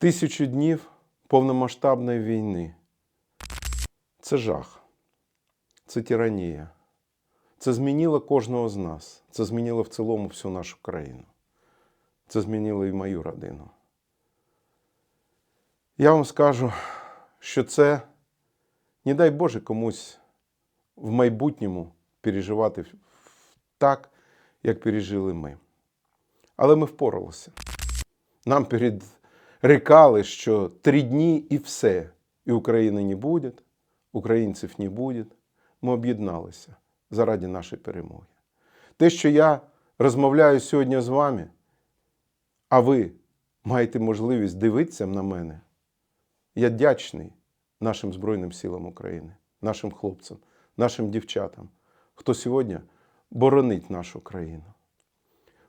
Тисячу днів повномасштабної війни. Це жах, це тиранія. Це змінило кожного з нас. Це змінило в цілому всю нашу країну. Це змінило і мою родину. Я вам скажу, що це, не дай Боже, комусь в майбутньому переживати так, як пережили ми. Але ми впоралися. Нам передрекали, що три дні і все, і України не буде, українців не буде. Ми об'єдналися заради нашої перемоги. Те, що я розмовляю сьогодні з вами, а ви маєте можливість дивитися на мене, я вдячний нашим Збройним силам України, нашим хлопцям, нашим дівчатам, хто сьогодні боронить нашу країну.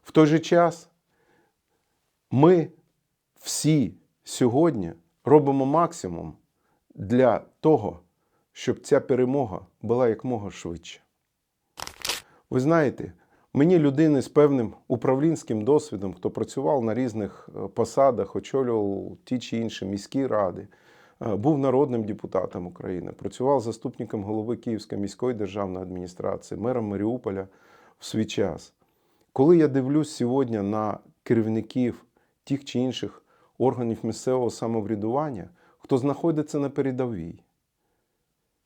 В той же час ми всі сьогодні робимо максимум для того, щоб ця перемога була якмога швидше. Ви знаєте, мені людини з певним управлінським досвідом, хто працював на різних е, посадах, очолював ті чи інші міські ради, е, був народним депутатом України, працював заступником голови Київської міської державної адміністрації, мером Маріуполя в свій час. Коли я дивлюсь сьогодні на керівників тих чи інших органів місцевого самоврядування, хто знаходиться на передовій,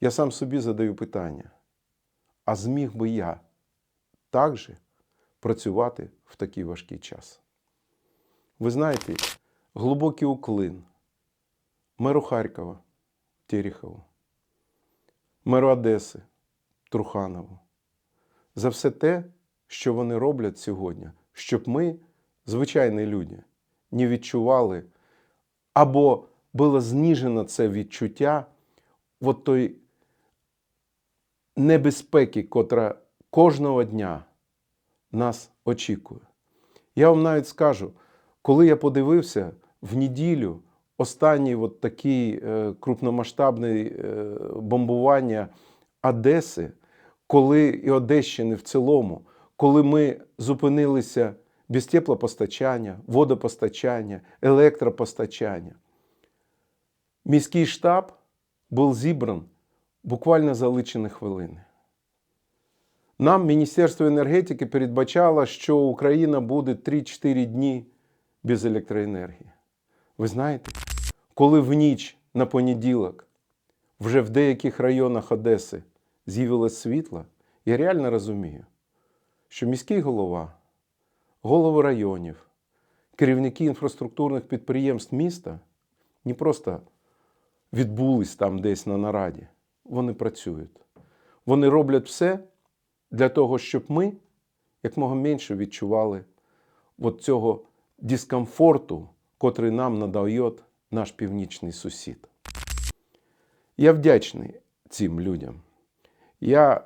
я сам собі задаю питання: а зміг би я також працювати в такий важкий час? Ви знаєте, глибокий уклин меру Харкова Терехову, меру Одеси Труханову за все те, що вони роблять сьогодні, щоб ми, звичайні люди, не відчували або було зніжено це відчуття от той небезпеки, котра кожного дня нас очікує. Я вам навіть скажу, коли я подивився в неділю останній от такий е, крупномасштабний е, бомбування Одеси, коли і Одещини в цілому, коли ми зупинилися без теплопостачання, водопостачання, електропостачання, міський штаб був зібран буквально за лічені хвилини. Нам Міністерство енергетики передбачало, що Україна буде 3-4 дні без електроенергії. Ви знаєте, коли в ніч на понеділок вже в деяких районах Одеси з'явилось світло, я реально розумію, що міський голова, голови районів, керівники інфраструктурних підприємств міста не просто відбулись там десь на нараді, вони працюють. Вони роблять все для того, щоб ми якмога менше відчували от цього дискомфорту, котрий нам надає наш північний сусід. Я вдячний цим людям. Я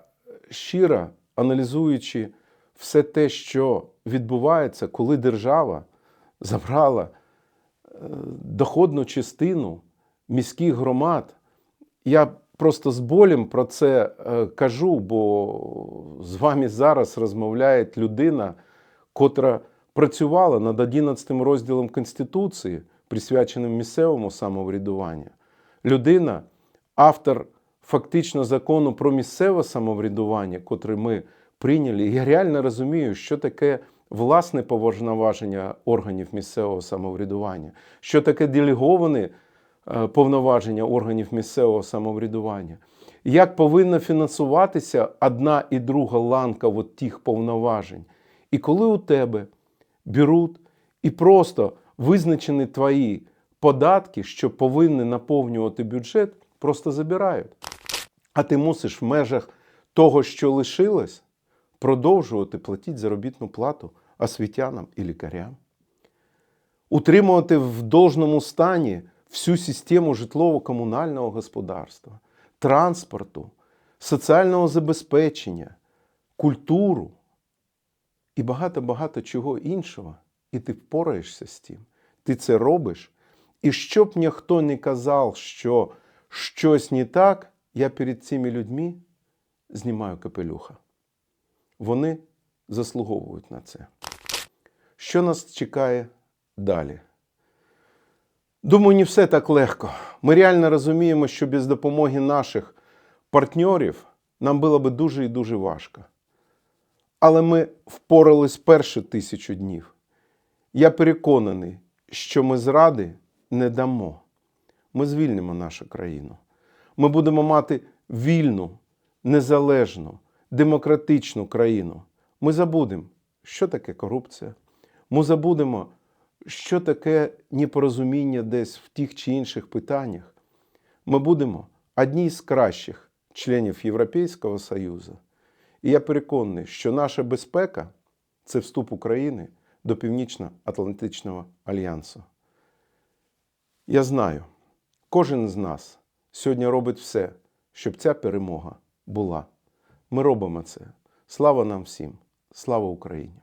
щиро аналізуючи все те, що відбувається, коли держава забрала е, доходну частину міських громад, я просто з болем про це е, кажу, бо з вами зараз розмовляє людина, котра працювала над 11 розділом Конституції, присвяченим місцевому самоврядуванню. Людина, автор фактично закону про місцеве самоврядування, котрий ми прийняли. Я реально розумію, що таке власне повноваження органів місцевого самоврядування, що таке делеговані е, повноваження органів місцевого самоврядування, як повинна фінансуватися одна і друга ланка от тих повноважень. І коли у тебе беруть і просто визначені твої податки, що повинні наповнювати бюджет, просто забирають. А ти мусиш в межах того, що лишилось, продовжувати платити заробітну плату освітянам і лікарям, утримувати в должному стані всю систему житлово-комунального господарства, транспорту, соціального забезпечення, культуру і багато-багато чого іншого. І ти впораєшся з тим. Ти це робиш. І щоб ніхто не казав, що щось не так, я перед цими людьми знімаю капелюха. Вони заслуговують на це. Що нас чекає далі? Думаю, не все так легко. Ми реально розуміємо, що без допомоги наших партнерів нам було би дуже і дуже важко. Але ми впорались перші тисячу днів. Я переконаний, що ми зради не дамо. Ми звільнимо нашу країну. Ми будемо мати вільну, незалежну, демократичну країну. Ми забудемо, що таке корупція. Ми забудемо, що таке непорозуміння десь в тих чи інших питаннях. Ми будемо одні з кращих членів Європейського Союзу. І я переконаний, що наша безпека це вступ України до Північно-Атлантичного альянсу. Я знаю, кожен з нас сьогодні робить все, щоб ця перемога була. Ми робимо це. Слава нам всім! Слава Україні!